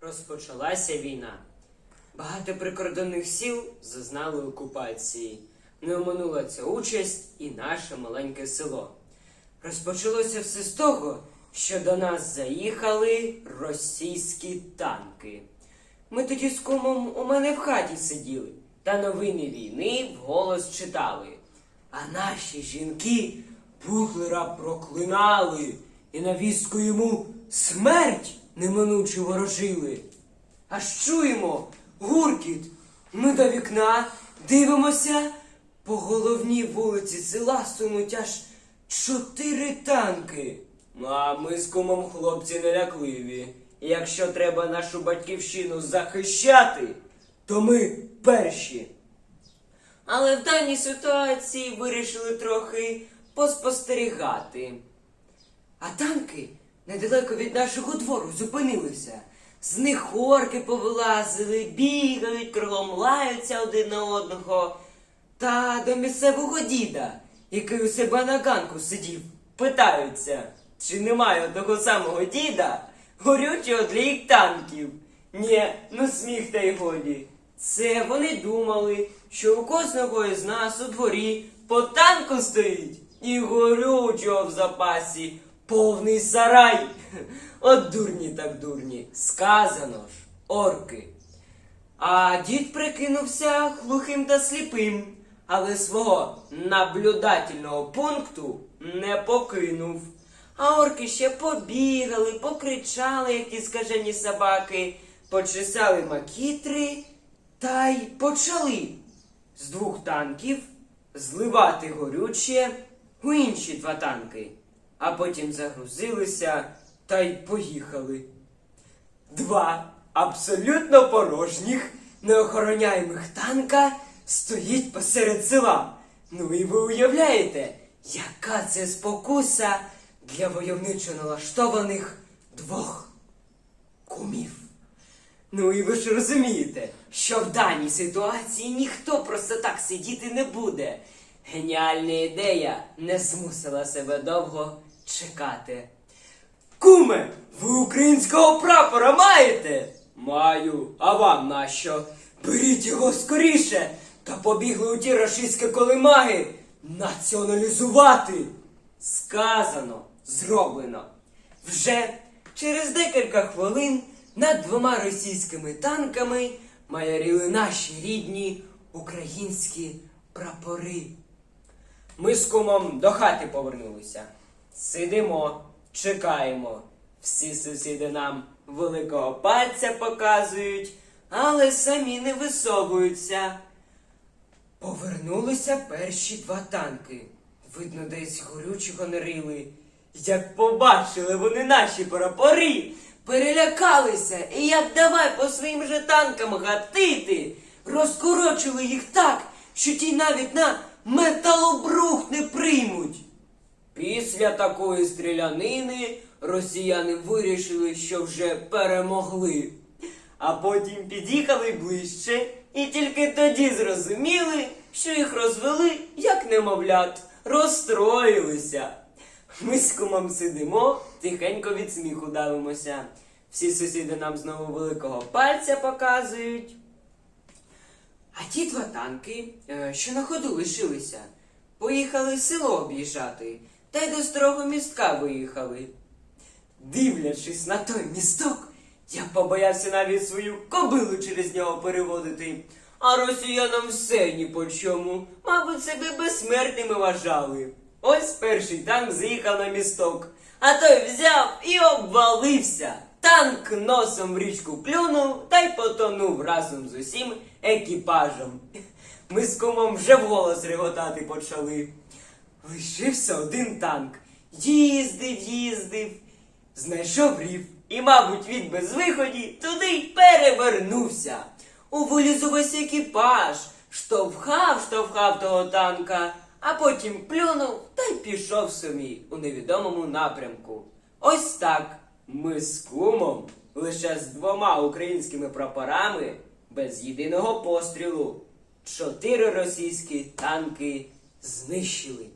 Розпочалася війна. Багато прикордонних сіл зазнали окупації. Не оминула ця участь і наше маленьке село. Розпочалося все з того, що до нас заїхали російські танки. Ми тоді з кумом у мене в хаті сиділи та новини війни вголос читали. А наші жінки Путлера проклинали і на вістку йому смерть неминуче ворожили. Аж чуємо гуркіт. Ми до вікна дивимося. По головній вулиці села сунуть аж чотири танки. А ми з кумом хлопці нелякливі. Якщо треба нашу батьківщину захищати, то ми перші. Але в даній ситуації вирішили трохи поспостерігати. А танки недалеко від нашого двору зупинилися. З них орки повилазили, бігають, кругом лаються один на одного. Та до місцевого діда, який у себе на ганку сидів, питаються, чи немає того самого діда горючого для їх танків. Нє, ну сміх та й годі. Це вони думали, що у кожного із нас у дворі по танку стоїть і горючого в запасі, повний сарай. От дурні так дурні. Сказано ж, орки. А дід прикинувся глухим та сліпим, але свого наблюдательного пункту не покинув. А орки ще побігали, покричали, як ті скажені собаки, почесали макітри та й почали з двох танків зливати горюче у інші два танки, а потім загрузилися та й поїхали. Два абсолютно порожніх, неохороняємих танка стоїть посеред села. Ну і ви уявляєте, яка це спокуса для войовничо налаштованих двох кумів. Ну і ви ж розумієте, що в даній ситуації ніхто просто так сидіти не буде. Геніальна ідея не змусила себе довго чекати. Куме, ви українського прапора маєте? Маю, а вам нащо? Беріть його скоріше та побігли у ті рашистські колимаги націоналізувати. Сказано, зроблено. Вже через декілька хвилин над двома російськими танками майоріли наші рідні українські прапори. Ми з кумом до хати повернулися. Сидимо, чекаємо. Всі сусіди нам великого пальця показують, але самі не висовуються. Повернулися перші два танки. Видно, десь горючого не. Як побачили вони наші прапори, перелякалися і як давай по своїм же танкам гатити, розкорочили їх так, що ті навіть на металобрух не приймуть. Після такої стрілянини росіяни вирішили, що вже перемогли. А потім під'їхали ближче і тільки тоді зрозуміли, що їх розвели як немовлят, розстроїлися. Ми з кумом сидимо, тихенько від сміху давимося. Всі сусіди нам знову великого пальця показують. А ті два танки, е, що на ходу лишилися, поїхали село об'їжджати, та й до старого містка виїхали. Дивлячись на той місток, я побоявся навіть свою кобилу через нього переводити. А росіянам все ні по чому. Мабуть, себе безсмертними вважали. Ось перший танк заїхав на місток, а той взяв і обвалився. Танк носом в річку плюнув та й потонув разом з усім екіпажем. Ми з кумом вже вголос реготати почали. Лишився один танк. Їздив, їздив, знайшов рів і, мабуть, від безвиході туди й перевернувся. Уволіз увесь екіпаж, штовхав, штовхав того танка, а потім плюнув та й пішов собі у невідомому напрямку. Ось так ми з кумом лише з двома українськими прапорами без єдиного пострілу чотири російські танки знищили.